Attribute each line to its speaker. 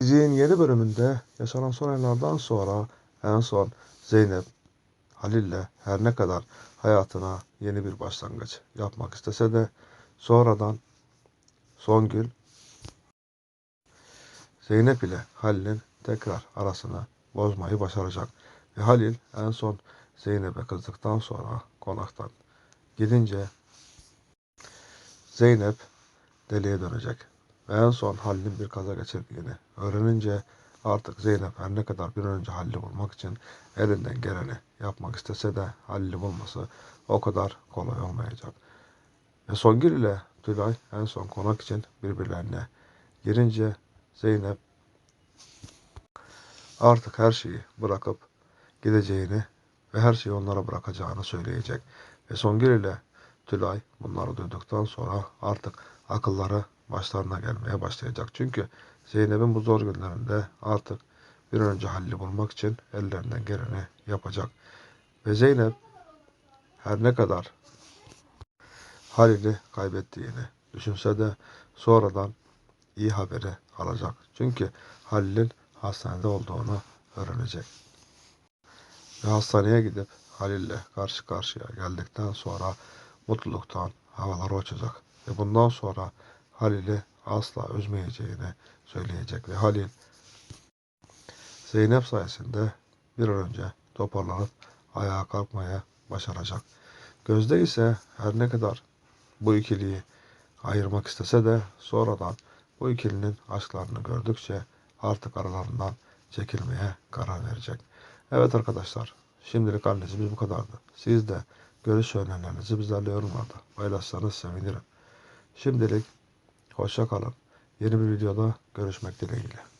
Speaker 1: Dizinin yeni bölümünde yaşanan son olaylardan sonra en son Zeynep Halil'le her ne kadar hayatına yeni bir başlangıç yapmak istese de sonradan Songül Zeynep ile Halil'in tekrar arasını bozmayı başaracak. Ve Halil en son Zeynep'e kızdıktan sonra konaktan gidince Zeynep deliye dönecek. Ve en son Halil'in bir kaza geçirdiğini öğrenince artık Zeynep her ne kadar bir önce Halil'i bulmak için elinden geleni yapmak istese de Halil'i bulması o kadar kolay olmayacak. Ve Songül ile Tülay en son konak için birbirlerine girince Zeynep artık her şeyi bırakıp gideceğini ve her şeyi onlara bırakacağını söyleyecek. Ve Songül ile Tülay bunları duyduktan sonra artık akılları başlarına gelmeye başlayacak. Çünkü Zeynep'in bu zor günlerinde artık bir önce Halil'i bulmak için ellerinden geleni yapacak. Ve Zeynep her ne kadar Halil'i kaybettiğini düşünse de sonradan iyi haberi alacak. Çünkü Halil'in hastanede olduğunu öğrenecek. Ve hastaneye gidip Halil'le karşı karşıya geldikten sonra mutluluktan havalara uçacak. Ve bundan sonra Halil'i asla üzmeyeceğini söyleyecek. Ve Halil Zeynep sayesinde bir an önce toparlanıp ayağa kalkmaya başaracak. Gözde ise her ne kadar bu ikiliyi ayırmak istese de sonradan bu ikilinin aşklarını gördükçe artık aralarından çekilmeye karar verecek. Evet arkadaşlar şimdilik analizimiz bu kadardı. Siz de görüş önerilerinizi bizlerle yorumlarda paylaşsanız sevinirim. Şimdilik hoşça kalın. Yeni bir videoda görüşmek dileğiyle.